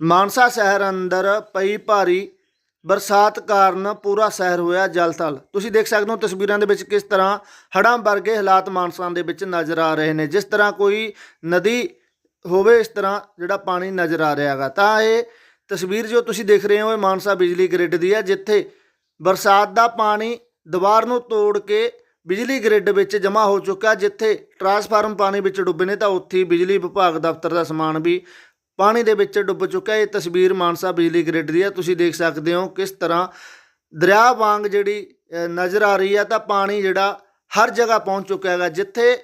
ਮਾਨਸਾ ਸ਼ਹਿਰ ਅੰਦਰ ਪਈ ਭਾਰੀ ਬਰਸਾਤ ਕਾਰਨ ਪੂਰਾ ਸ਼ਹਿਰ ਹੋਇਆ ਜਲਥਲ। ਤੁਸੀਂ ਦੇਖ ਸਕਦੇ ਹੋ ਤਸਵੀਰਾਂ ਦੇ ਵਿੱਚ ਕਿਸ ਤਰ੍ਹਾਂ ਹੜ੍ਹਾਂ ਵਰਗੇ ਹਾਲਾਤ ਮਾਨਸਾ ਦੇ ਵਿੱਚ ਨਜ਼ਰ ਆ ਰਹੇ ਨੇ। ਜਿਸ ਤਰ੍ਹਾਂ ਕੋਈ ਨਦੀ ਹੋਵੇ, ਇਸ ਤਰ੍ਹਾਂ ਜਿਹੜਾ ਪਾਣੀ ਨਜ਼ਰ ਆ ਰਿਹਾ ਹੈਗਾ। ਤਾਂ ਇਹ ਤਸਵੀਰ ਜੋ ਤੁਸੀਂ ਦੇਖ ਰਹੇ ਹੋ, ਇਹ ਮਾਨਸਾ ਬਿਜਲੀ ਗ੍ਰਿਡ ਦੀ ਹੈ, ਜਿੱਥੇ ਬਰਸਾਤ ਦਾ ਪਾਣੀ ਦੀਵਾਰ ਨੂੰ ਤੋੜ ਕੇ ਬਿਜਲੀ ਗ੍ਰਿਡ ਵਿੱਚ ਜਮ੍ਹਾਂ ਹੋ ਚੁੱਕਾ ਜਿੱਥੇ ਟਰਾਂਸਫਾਰਮ ਪਾਣੀ ਵਿੱਚ ਡੁੱਬੇ ਨੇ, ਤਾਂ ਉੱਥੇ ਬਿਜਲੀ ਵਿਭਾਗ ਦਫ਼ਤਰ ਦਾ ਸਮਾਨ ਵੀ ਪਾਣੀ ਦੇ ਵਿੱਚ ਡੁੱਬ ਚੁੱਕਾ ਇਹ ਤਸਵੀਰ ਮਾਨਸਾ ਬਿਜਲੀ ਗ੍ਰਿਡ ਦੀ ਹੈ। ਤੁਸੀਂ ਦੇਖ ਸਕਦੇ ਹੋ ਕਿਸ ਤਰ੍ਹਾਂ ਦਰਿਆ ਵਾਂਗ ਜਿਹੜੀ ਨਜ਼ਰ ਆ ਰਹੀ ਹੈ ਤਾਂ ਪਾਣੀ ਜਿਹੜਾ ਹਰ ਜਗ੍ਹਾ ਪਹੁੰਚ ਚੁੱਕਿਆ ਹੈਗਾ, ਜਿੱਥੇ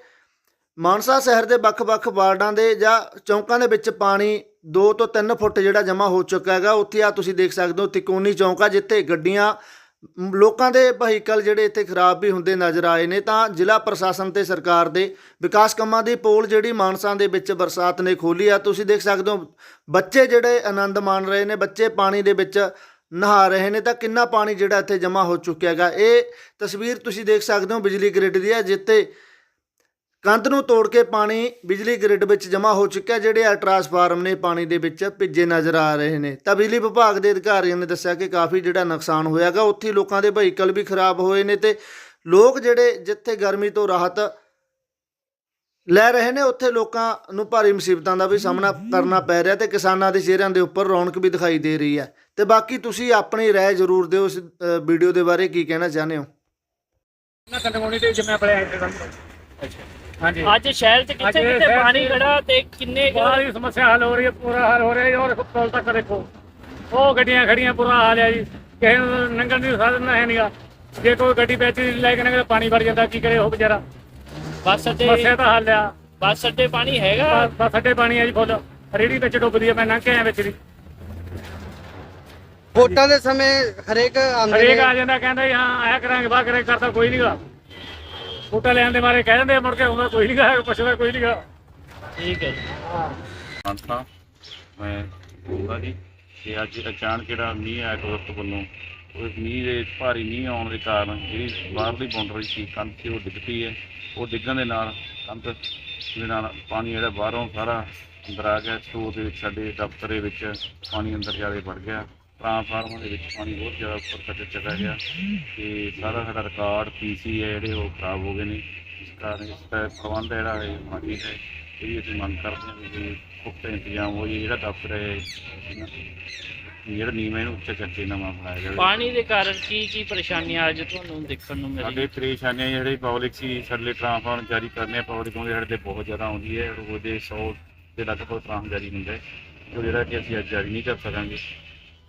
ਮਾਨਸਾ ਸ਼ਹਿਰ ਦੇ ਵੱਖ-ਵੱਖ ਵਾਰਡਾਂ ਦੇ ਜਾਂ ਚੌਂਕਾਂ ਦੇ ਵਿੱਚ ਪਾਣੀ 2 ਤੋਂ 3 ਫੁੱਟ ਜਿਹੜਾ ਜਮ੍ਹਾਂ ਹੋ ਚੁੱਕਾ ਹੈਗਾ। ਉੱਥੇ ਆ ਤੁਸੀਂ ਦੇਖ ਸਕਦੇ ਹੋ ਤਿਕੋਨੀ ਚੌਂਕ ਆ, ਜਿੱਥੇ ਗੱਡੀਆਂ ਲੋਕਾਂ ਦੇ ਵਹੀਕਲ ਜਿਹੜੇ ਇੱਥੇ ਖਰਾਬ ਵੀ ਹੁੰਦੇ ਨਜ਼ਰ ਆਏ ਨੇ, ਤਾਂ ਜ਼ਿਲ੍ਹਾ ਪ੍ਰਸ਼ਾਸਨ ਤੇ ਸਰਕਾਰ ਦੇ ਵਿਕਾਸ ਕੰਮਾਂ ਦੀ ਪੋਲ ਜਿਹੜੀ ਮਾਨਸਾ ਦੇ ਵਿੱਚ ਬਰਸਾਤ ਨੇ ਖੋਲੀ ਆ। ਤੁਸੀਂ ਦੇਖ ਸਕਦੇ ਹੋ, ਬੱਚੇ ਜਿਹੜੇ ਆਨੰਦ ਮਾਣ ਰਹੇ ਨੇ, ਬੱਚੇ ਪਾਣੀ ਦੇ ਵਿੱਚ ਨਹਾ ਰਹੇ ਨੇ, ਤਾਂ ਕਿੰਨਾ ਪਾਣੀ ਜਿਹੜਾ ਇੱਥੇ ਜਮ੍ਹਾਂ ਹੋ ਚੁੱਕਿਆ ਹੈਗਾ। ਇਹ ਤਸਵੀਰ ਤੁਸੀਂ ਦੇਖ ਸਕਦੇ ਹੋ ਬਿਜਲੀ ਗ੍ਰਿਡ ਦੀ ਹੈ, ਜਿੱਥੇ ਕੰਧ ਨੂੰ ਤੋੜ ਕੇ ਪਾਣੀ ਬਿਜਲੀ ਗ੍ਰਿਡ ਵਿੱਚ ਜਮ੍ਹਾਂ ਹੋ ਚੁੱਕਿਆ ਜਿਹੜੇ ਆ ਟਰਾਂਸਫਾਰਮ ਨੇ ਪਾਣੀ ਦੇ ਵਿੱਚ ਭਿੱਜੇ ਨਜ਼ਰ ਆ ਰਹੇ ਨੇ। ਤਾਂ ਬਿਜਲੀ ਵਿਭਾਗ ਦੇ ਅਧਿਕਾਰੀਆਂ ਨੇ ਦੱਸਿਆ ਕਿ ਕਾਫੀ ਜਿਹੜਾ ਨੁਕਸਾਨ ਹੋਇਆਗਾ, ਉੱਥੇ ਲੋਕਾਂ ਦੇ ਵਹੀਕਲ ਵੀ ਖਰਾਬ ਹੋਏ ਨੇ ਤੇ ਲੋਕ ਜਿਹੜੇ ਜਿੱਥੇ ਗਰਮੀ ਤੋਂ ਰਾਹਤ ਲੈ ਰਹੇ ਨੇ, ਉੱਥੇ ਲੋਕਾਂ ਨੂੰ ਭਾਰੀ ਮੁਸੀਬਤਾਂ ਦਾ ਵੀ ਸਾਹਮਣਾ ਕਰਨਾ ਪੈ ਰਿਹਾ ਤੇ ਕਿਸਾਨਾਂ ਦੇ ਚਿਹਰਿਆਂ ਦੇ ਉੱਪਰ ਰੌਣਕ ਵੀ ਦਿਖਾਈ ਦੇ ਰਹੀ ਹੈ। ਤੇ ਬਾਕੀ ਤੁਸੀਂ ਆਪਣੀ ਰਾਏ ਜ਼ਰੂਰ ਦਿਓ ਇਸ ਵੀਡੀਓ ਦੇ ਬਾਰੇ, ਕੀ ਕਹਿਣਾ ਚਾਹੁੰਦੇ ਹੋ? ਨਾ ਕੰਡਮੋਣੀ ਤੇ ਜਿਵੇਂ ਆਪਣੇ ਅੱਛਾ ਹਾਂਜੀ। ਅੱਜ ਸ਼ਹਿਰ ਚ ਕਿੱਥੇ ਕਿੱਥੇ ਪਾਣੀ ਖੜਾ ਤੇ ਕਿੰਨੇ ਬਾਹਰ ਸਮੱਸਿਆ ਹੱਲ ਹੋ ਰਹੀ ਹੈ ਪੂਰਾ ਹੱਲ ਹੋ ਰਿਹਾ ਹੈ ਔਰ ਤੱਕ ਦੇਖੋ। ਉਹ ਗੱਡੀਆਂ ਖੜੀਆਂ ਪੂਰਾ ਹਾਲ ਹੈ ਜੀ। ਕਿਸੇ ਨੂੰ ਲੰਘਣ ਦੀ ਸਾਧਨ ਹੈ ਨਹੀਂਗਾ ਜੇ ਕੋਈ ਗੱਡੀ ਵਿੱਚ ਲੈ ਕੇ ਲੰਘੇ ਪਾਣੀ ਵੜ ਜਾਂਦਾ ਕੀ ਕਰੇ ਉਹ ਵਿਚਾਰਾ? ਬੱਸ ਅੱਡੇ ਸਮੱਸਿਆ ਤਾਂ ਹੱਲ ਆ। ਬੱਸ ਅੱਡੇ ਪਾਣੀ ਹੈਗਾ? ਬਸ- ਅੱਡੇ ਪਾਣੀ ਹੈ ਜੀ ਫੁੱਲ। ਰੇੜੀ ਵਿੱਚ ਡੁੱਬਦੀ ਹੈ ਮੈਂ ਲੰਘ ਕੇ ਆਇਆ ਵਿੱਚ ਦੀ ਵੋਟਾਂ ਦੇ ਸਮੇਂ ਹਰੇਕ ਆਉਂਦੇ ਹਰੇਕ ਨੇ। ਆ ਜਾਂਦਾ ਕਹਿੰਦਾ ਜੀ ਹਾਂ ਆਇਆ ਕਰਾਂਗੇ ਬਾਹਰ ਕਰਾਂਗੇ ਕਰਦਾ ਕੋਈ ਨਹੀਂਗਾ ਬੂਟਾ ਲੈਣ ਦੇ ਮਾਰੇ ਕਹਿ ਦਿੰਦੇ ਆ, ਮੁੜ ਕੇ ਆਉਂਦਾ ਕੋਈ ਨਹੀਂਗਾ ਪੁੱਛਦਾ ਕੋਈ ਨਹੀਂਗਾ ਠੀਕ ਹੈ ਜੀ। ਮਾਨਸਾ ਮੈਂ ਬੋਲਦਾ ਜੀ ਕਿ ਅੱਜ ਅਚਾਨਕ ਜਿਹੜਾ ਮੀਂਹ ਆਇਆ ਕੁਦਰਤ ਵੱਲੋਂ ਉਹ ਮੀਂਹ ਦੇ ਭਾਰੀ ਮੀਂਹ ਆਉਣ ਦੇ ਕਾਰਨ ਜਿਹੜੀ ਬਾਹਰਲੀ ਬਾਉਂਡਰੀ ਸੀ ਕੰਧ ਸੀ ਉਹ ਡਿੱਗ ਪਈ ਹੈ। ਉਹ ਡਿੱਗਣ ਦੇ ਨਾਲ ਕੰਧ ਦੇ ਨਾਲ ਪਾਣੀ ਜਿਹੜਾ ਬਾਹਰੋਂ ਸਾਰਾ ਅੰਦਰ ਆ ਗਿਆ ਸਟੋਰ ਦੇ ਵਿੱਚ ਸਾਡੇ ਦਫ਼ਤਰ ਦੇ ਵਿੱਚ ਪਾਣੀ ਅੰਦਰ ਜ਼ਿਆਦਾ ਵੜ ਗਿਆ। ਟਰਾਂਸਫਾਰਮਰ ਦੇ ਵਿੱਚ ਪਾਣੀ ਬਹੁਤ ਜ਼ਿਆਦਾ ਉੱਪਰ ਤੱਕ ਚਲਾ ਗਿਆ ਤੇ ਸਾਰਾ ਸਾਡਾ ਰਿਕਾਰਡ ਪੀਸੀ ਹੈ ਜਿਹੜੇ ਉਹ ਖਰਾਬ ਹੋ ਗਏ ਨੇ। ਇਸ ਕਾਰਨ ਇਸ ਦਾ ਪ੍ਰਬੰਧ ਜਿਹੜਾ ਹੈ ਚਾਹੀਦਾ ਹੈ। ਇਹ ਵੀ ਅਸੀਂ ਮੰਗ ਕਰਦੇ ਹਾਂ ਜੇ ਪੁਖਤਾ ਇੰਤਜ਼ਾਮ ਹੋ ਜਾਏ ਜਿਹੜਾ ਦਫ਼ਤਰ ਹੈ ਜਿਹੜਾ ਨੀਵਾਂ ਇਹਨੂੰ ਉੱਚਾ ਕਰਕੇ ਨਵਾਂ ਬਣਾਇਆ ਜਾਵੇ। ਪਾਣੀ ਦੇ ਕਾਰਨ ਕੀ ਕੀ ਪਰੇਸ਼ਾਨੀਆਂ ਅੱਜ ਤੁਹਾਨੂੰ ਦੇਖਣ ਨੂੰ ਸਾਡੇ ਮਿਲੀ ਪਰੇਸ਼ਾਨੀਆਂ ਜਿਹੜੇ ਪਬਲਿਕ ਸੀ ਸਾਡੇ ਲਈ ਟਰਾਂਸਫਾਰਮ ਜਾਰੀ ਕਰਨੇ ਪਬਲਿਕ ਨੂੰ ਸਾਡੇ ਤੇ ਬਹੁਤ ਜ਼ਿਆਦਾ ਆਉਂਦੀ ਹੈ। ਰੋਜ਼ ਦੇ 100 ਦੇ ਲਗਭਗ ਟਰਾਂਸ ਜਾਰੀ ਹੁੰਦਾ ਹੈ। ਜੋ ਜਿਹੜਾ ਕਿ ਅਸੀਂ ਅੱਜ ਜਾਰੀ ਨਹੀਂ ਕਰ ਸਕਾਂਗੇ।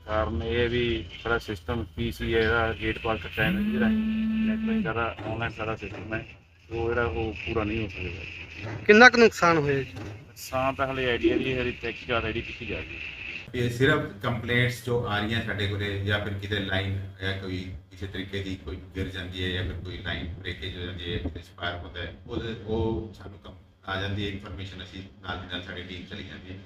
ਕਾਰਨ ਇਹ ਹੈ ਵੀ ਸਾਡਾ ਸਿਸਟਮ ਪੀਸੀ ਹੈ ਇਹਦਾ ਗੇਟ ਪਾਸ ਕੱਟਿਆ ਹੈ ਜਿਹੜਾ। ਨੈਟਵਰਕ ਸਾਰਾ ਆਨਲਾਈਨ ਸਾਰਾ ਸਿਸਟਮ ਹੈ। ਉਹ ਜਿਹੜਾ ਉਹ ਪੂਰਾ ਨਹੀਂ ਹੋ ਸਕਦਾ। ਕਿੰਨਾ ਕੁ ਨੁਕਸਾਨ ਹੋਇਆ ਜੀ? ਸਾਂ ਤਾਂ ਹਲੇ ਆਈਡੀਆ ਦੀ ਹਰੀ ਤਹਿਕੀਕਾਤ ਰੈਡੀ ਕੀਤੀ ਜਾ ਰਹੀ ਹੈ। ਇਹ ਸਿਰਫ ਕੰਪਲੇਂਟਸ ਜੋ ਆ ਰਹੀਆਂ ਸਾਡੇ ਕੋਲੇ ਜਾਂ ਫਿਰ ਕਿਤੇ ਲਾਈਨ ਜਾਂ ਕੋਈ ਕਿਸੇ ਤਰੀਕੇ ਦੀ ਕੋਈ ਗਿਰ ਜਾਂਦੀ ਹੈ ਜਾਂ ਫਿਰ ਕੋਈ ਲਾਈਨ ਬ੍ਰੇਕੇਜ ਹੋ ਜਾਂਦੀ ਹੈ ਕਿਤੇ ਸਪਾਰਕ ਹੁੰਦਾ ਹੈ ਉਹਦੇ ਉਹ ਸਾਨੂੰ ਕੰਮ ਆ ਜਾਂਦੀ ਹੈ ਇਨਫੋਰਮੇਸ਼ਨ ਅਸੀਂ ਨਾਲ ਦੀ ਨਾਲ ਸਾਡੀ ਟੀਮ ਚਲੀ ਜਾਂਦੀ ਹੈ।